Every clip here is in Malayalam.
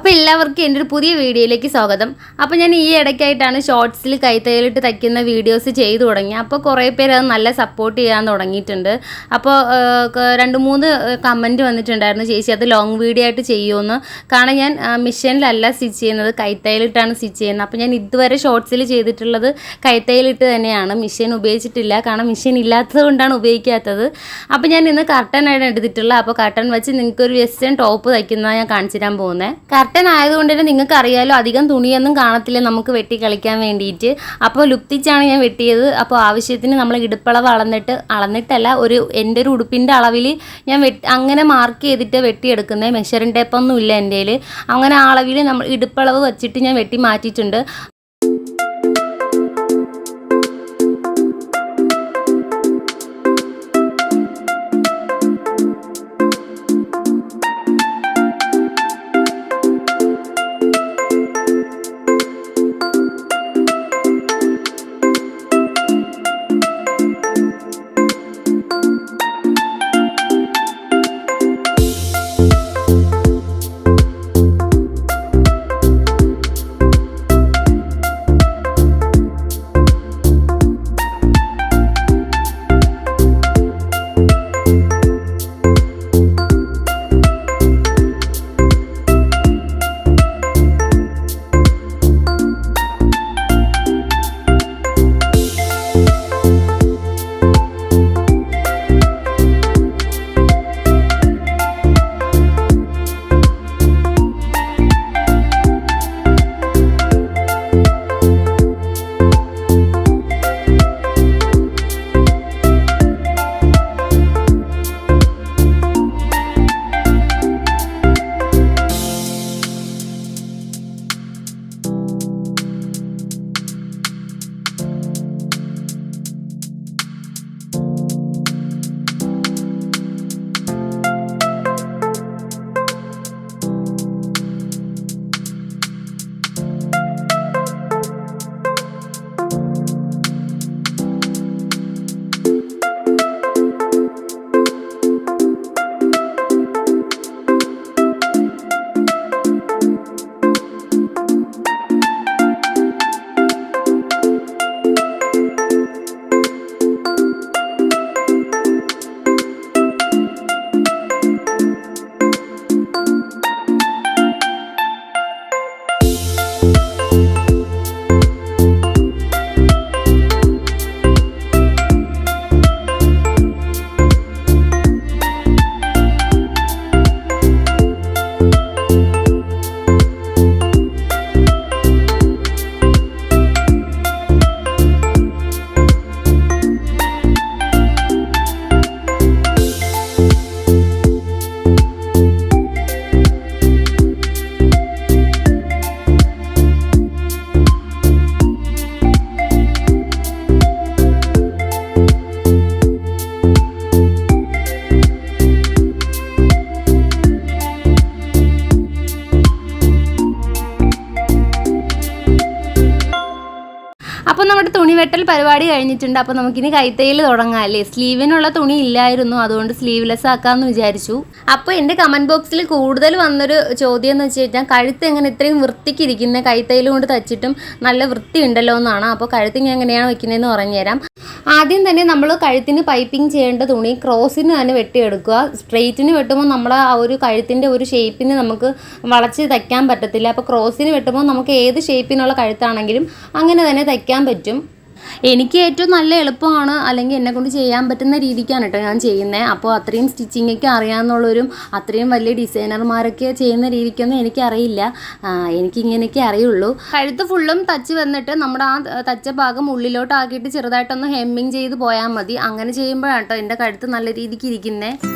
അപ്പോൾ എല്ലാവർക്കും എന്റെ ഒരു പുതിയ വീഡിയോയിലേക്ക് സ്വാഗതം. അപ്പോൾ ഞാൻ ഈ ഇടയ്ക്കായിട്ടാണ് ഷോർട്സിൽ കൈത്തയ്യലിട്ട് തയ്ക്കുന്ന വീഡിയോസ് ചെയ്തു തുടങ്ങി അപ്പോൾ കുറേ പേര് അത് നല്ല സപ്പോർട്ട് ചെയ്യാൻ തുടങ്ങിയിട്ടുണ്ട്. അപ്പോൾ രണ്ട് മൂന്ന് കമന്റ് വന്നിട്ടുണ്ടായിരുന്നു ചേച്ചി അത് ലോങ് വീഡിയോ ആയിട്ട് ചെയ്യുമെന്ന് കാരണം ഞാൻ മിഷനിലല്ല സ്റ്റിച്ച് ചെയ്യുന്നത് കൈത്തയ്യലിട്ടാണ് സ്റ്റിച്ച് ചെയ്യുന്നത്. അപ്പോൾ ഞാൻ ഇതുവരെ ഷോർട്സിൽ ചെയ്തിട്ടുള്ളത് കൈത്തയ്യലിട്ട് തന്നെയാണ്. മിഷീൻ ഉപയോഗിച്ചിട്ടില്ല കാരണം മിഷീൻ ഇല്ലാത്തത് കൊണ്ടാണ് ഉപയോഗിക്കാത്തത്. അപ്പോൾ ഞാൻ ഇന്ന് ആയിട്ട് എടുത്തിട്ടുള്ളത്. അപ്പോൾ കർട്ടൻ വെച്ച് നിങ്ങൾക്ക് ഒരു വെസ്റ്റേൺ ടോപ്പ് തയ്ക്കുന്നതാണ് ഞാൻ കാണിച്ചു തരാൻ പോകുന്നത് കർട്ടൻ ആയതുകൊണ്ട് തന്നെ നിങ്ങൾക്ക് അറിയാലോ അധികം തുണിയൊന്നും കാണത്തില്ല നമുക്ക് വെട്ടി കളിക്കാൻ വേണ്ടിയിട്ട്. അപ്പോൾ ലുപ്തിച്ചാണ് ഞാൻ വെട്ടിയത്. അപ്പോൾ ആവശ്യത്തിന് നമ്മൾ ഇടുപ്പളവ് അളന്നിട്ട് അളന്നിട്ടല്ല ഒരു എന്റെ ഒരു ഉടുപ്പിന്റെ അളവിൽ ഞാൻ വെട്ടി അങ്ങനെ മാർക്ക് ചെയ്തിട്ട് വെട്ടിയെടുക്കുന്നത് മെഷറിംഗ് ടേപ്പൊന്നും ഇല്ല എന്റെ അങ്ങനെ അളവിൽ നമ്മൾ ഇടുപ്പളവ് വെച്ചിട്ട് ഞാൻ വെട്ടി മാറ്റിയിട്ടുണ്ട്. പരിപാടി കഴിഞ്ഞിട്ടുണ്ട്. അപ്പോൾ നമുക്കിനി കൈത്തയിൽ തുടങ്ങാം അല്ലേ? സ്ലീവിനുള്ള തുണി ഇല്ലായിരുന്നു. അതുകൊണ്ട് സ്ലീവ്ലെസ് ആക്കാമെന്ന് വിചാരിച്ചു. അപ്പോൾ എന്റെ കമന്റ് ബോക്സിൽ കൂടുതൽ വന്നൊരു ചോദ്യം എന്ന് വെച്ച് കഴിഞ്ഞാൽ കഴുത്ത് എങ്ങനെ ഇത്രയും വൃത്തിക്ക് ഇരിക്കുന്ന കൈത്തയിൽ കൊണ്ട് തച്ചിട്ടും നല്ല വൃത്തി ഉണ്ടല്ലോ എന്നാണ്. അപ്പോൾ കഴുത്ത് ഞാൻ എങ്ങനെയാണ് വെക്കുന്നതെന്ന് പറഞ്ഞുതരാം. ആദ്യം തന്നെ നമ്മൾ കഴുത്തിന് പൈപ്പിംഗ് ചെയ്യേണ്ട തുണി ക്രോസിന് തന്നെ വെട്ടിയെടുക്കുക. സ്ട്രെയിറ്റിന് വെട്ടുമ്പോൾ നമ്മൾ ആ ഒരു കഴുത്തിന്റെ ഒരു ഷേപ്പിന് നമുക്ക് വളച്ച് തയ്ക്കാൻ പറ്റത്തില്ല. അപ്പോൾ ക്രോസിന് വെട്ടുമ്പോൾ നമുക്ക് ഏത് ഷേപ്പിനുള്ള കഴുത്താണെങ്കിലും അങ്ങനെ തന്നെ തയ്ക്കാൻ പറ്റും. എനിക്ക് ഏറ്റവും നല്ല എളുപ്പമാണ് അല്ലെങ്കിൽ എന്നെ കൊണ്ട് ചെയ്യാൻ പറ്റുന്ന രീതിക്കാണ് കേട്ടോ ഞാൻ ചെയ്യുന്നത്. അപ്പോൾ അത്രയും സ്റ്റിച്ചിങ്ങൊക്കെ അറിയാമെന്നുള്ളവരും അത്രയും വലിയ ഡിസൈനർമാരൊക്കെ ചെയ്യുന്ന രീതിക്കൊന്നും എനിക്കറിയില്ല. എനിക്കിങ്ങനെയൊക്കെ അറിയുള്ളൂ. കഴുത്ത് ഫുള്ളും തച്ച് വന്നിട്ട് നമ്മുടെ ആ തച്ച ഭാഗം ഉള്ളിലോട്ടാക്കിയിട്ട് ചെറുതായിട്ടൊന്ന് ഹെമ്മിങ് ചെയ്ത് പോയാൽ മതി. അങ്ങനെ ചെയ്യുമ്പോഴാണ് കേട്ടോ എന്റെ കഴുത്ത് നല്ല രീതിക്ക് ഇരിക്കുന്നത്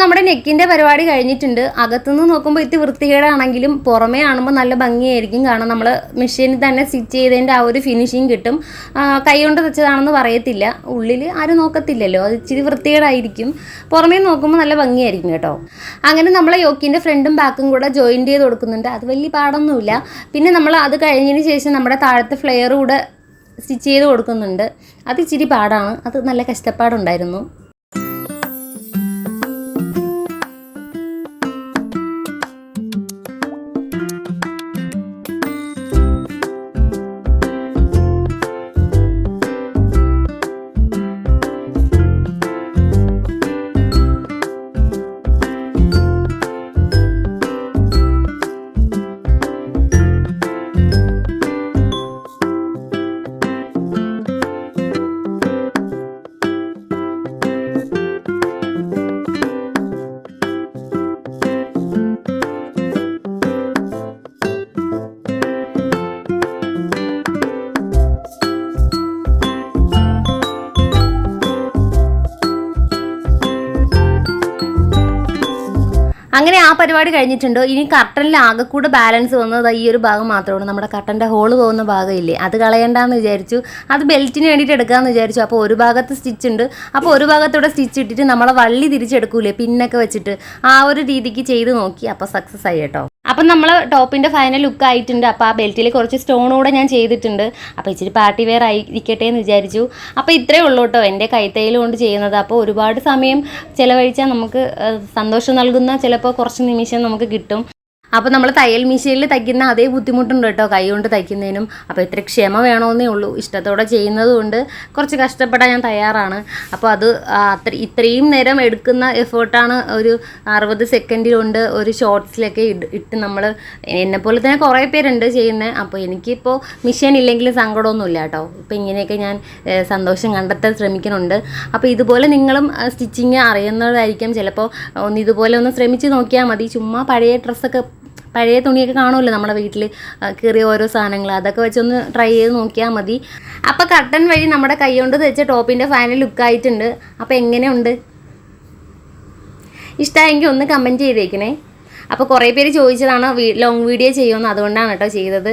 നമ്മുടെ നെക്കിന്റെ പരിപാടി കഴിഞ്ഞിട്ടുണ്ട്. അകത്തുനിന്ന് നോക്കുമ്പോൾ ഇത്തിരി വൃത്തികേടാണെങ്കിലും പുറമേ ആണുമ്പോൾ നല്ല ഭംഗിയായിരിക്കും. കാരണം നമ്മൾ മെഷീനിൽ തന്നെ സ്റ്റിച്ച് ചെയ്തതിന്റെ ആ ഒരു ഫിനിഷിങ് കിട്ടും. കൈ കൊണ്ട് വെച്ചതാണെന്ന് പറയത്തില്ല. ഉള്ളിൽ ആരും നോക്കത്തില്ലല്ലോ. അത് ഇച്ചിരി വൃത്തികേടായിരിക്കും. പുറമേ നോക്കുമ്പോൾ നല്ല ഭംഗിയായിരിക്കും കേട്ടോ. അങ്ങനെ നമ്മളെ യോക്കിന്റെ ഫ്രണ്ടും ബാക്കും കൂടെ ജോയിന്റ് ചെയ്ത് കൊടുക്കുന്നുണ്ട്. അത് വലിയ പാടൊന്നുമില്ല. പിന്നെ നമ്മൾ അത് കഴിഞ്ഞതിന് ശേഷം നമ്മുടെ താഴത്തെ ഫ്ലെയർ കൂടെ സ്റ്റിച്ച് ചെയ്ത് കൊടുക്കുന്നുണ്ട്. അത് ഇച്ചിരി പാടാണ്. അത് നല്ല കഷ്ടപ്പാടുണ്ടായിരുന്നു. അങ്ങനെ ആ പരിപാടി കഴിഞ്ഞിട്ടുണ്ട്. ഇനി കർട്ടനിൽ ആകെ കൂടെ ബാലൻസ് വന്നത് ഈ ഒരു ഭാഗം മാത്രമാണ്. നമ്മുടെ കർട്ടന്റെ ഹോൾ പോകുന്ന ഭാഗമില്ലേ? അത് കളയണ്ടെന്ന് വിചാരിച്ചു. അത് ബെൽറ്റിന് വേണ്ടിയിട്ട് എടുക്കാമെന്ന് വിചാരിച്ചു. അപ്പോൾ ഒരു ഭാഗത്ത് സ്റ്റിച്ച് ഉണ്ട്. അപ്പോൾ ഒരു ഭാഗത്തൂടെ സ്റ്റിച്ച് ഇട്ടിട്ട് നമ്മളെ വള്ളി തിരിച്ചെടുക്കൂലേ? പിന്നൊക്കെ വെച്ചിട്ട് ആ ഒരു രീതിക്ക് ചെയ്ത് നോക്കി. അപ്പോൾ സക്സസ് ആയി കേട്ടോ. അപ്പം നമ്മൾ ടോപ്പിന്റെ ഫൈനൽ ലുക്ക് ആയിട്ടുണ്ട്. അപ്പോൾ ആ ബെൽറ്റിൽ കുറച്ച് സ്റ്റോൺ കൂടെ ഞാൻ ചെയ്തിട്ടുണ്ട്. അപ്പോൾ ഇച്ചിരി പാർട്ടി വെയർ ആയിരിക്കട്ടെ എന്ന് വിചാരിച്ചു. അപ്പോൾ ഇത്രയേ ഉള്ളൂ കേട്ടോ എന്റെ കൈത്തയ്യൽ കൊണ്ട് ചെയ്യുന്നത്. അപ്പോൾ ഒരുപാട് സമയം ചിലവഴിച്ചാൽ നമുക്ക് സന്തോഷം നൽകുന്ന ചിലപ്പോൾ കുറച്ച് നിമിഷം നമുക്ക് കിട്ടും. അപ്പോൾ നമ്മൾ തയ്യൽ മിഷീനിൽ തയ്ക്കുന്ന അതേ ബുദ്ധിമുട്ടുണ്ട് കേട്ടോ കൈ കൊണ്ട് തയ്ക്കുന്നതിനും. അപ്പോൾ ഇത്ര ക്ഷമ വേണമെന്നേ ഉള്ളൂ. ഇഷ്ടത്തോടെ ചെയ്യുന്നത് കൊണ്ട് കുറച്ച് കഷ്ടപ്പെടാൻ ഞാൻ തയ്യാറാണ്. അപ്പോൾ അത് അത്ര ഇത്രയും നേരം എടുക്കുന്ന എഫേർട്ടാണ് ഒരു അറുപത് സെക്കൻഡിൽ കൊണ്ട് ഒരു ഷോർട്സിലൊക്കെ ഇട്ട് നമ്മൾ എന്നെപ്പോലെ തന്നെ കുറേ പേരുണ്ട് ചെയ്യുന്നത് അപ്പോൾ എനിക്കിപ്പോൾ മിഷീൻ ഇല്ലെങ്കിലും സങ്കടമൊന്നുമില്ല കേട്ടോ. ഇപ്പോൾ ഇങ്ങനെയൊക്കെ ഞാൻ സന്തോഷം കണ്ടെത്താൻ ശ്രമിക്കുന്നുണ്ട്. അപ്പോൾ ഇതുപോലെ നിങ്ങളും സ്റ്റിച്ചിങ് അറിയുന്നതായിരിക്കും ചിലപ്പോൾ ഒന്ന് ഇതുപോലെ ഒന്ന് ശ്രമിച്ച് നോക്കിയാൽ മതി. ചുമ്മാ പഴയ ഡ്രസ്സൊക്കെ പഴയ തുണിയൊക്കെ കാണുമല്ലോ നമ്മുടെ വീട്ടിൽ കീറിയ ഓരോ സാധനങ്ങൾ അതൊക്കെ വെച്ചൊന്ന് ട്രൈ ചെയ്ത് നോക്കിയാൽ മതി. അപ്പോൾ കട്ടൺ വഴി നമ്മുടെ കൈ കൊണ്ട് തെച്ച ടോപ്പിന്റെ ഫൈനൽ ലുക്കായിട്ടുണ്ട് അപ്പോൾ എങ്ങനെയുണ്ട്? ഇഷ്ടമായെങ്കിൽ ഒന്ന് കമന്റ് ചെയ്തേക്കണേ. അപ്പോൾ കുറേ പേര് ചോദിച്ചതാണ്? ലോങ് വീഡിയോ ചെയ്യുമെന്ന് അതുകൊണ്ടാണ് കേട്ടോ ചെയ്തത്.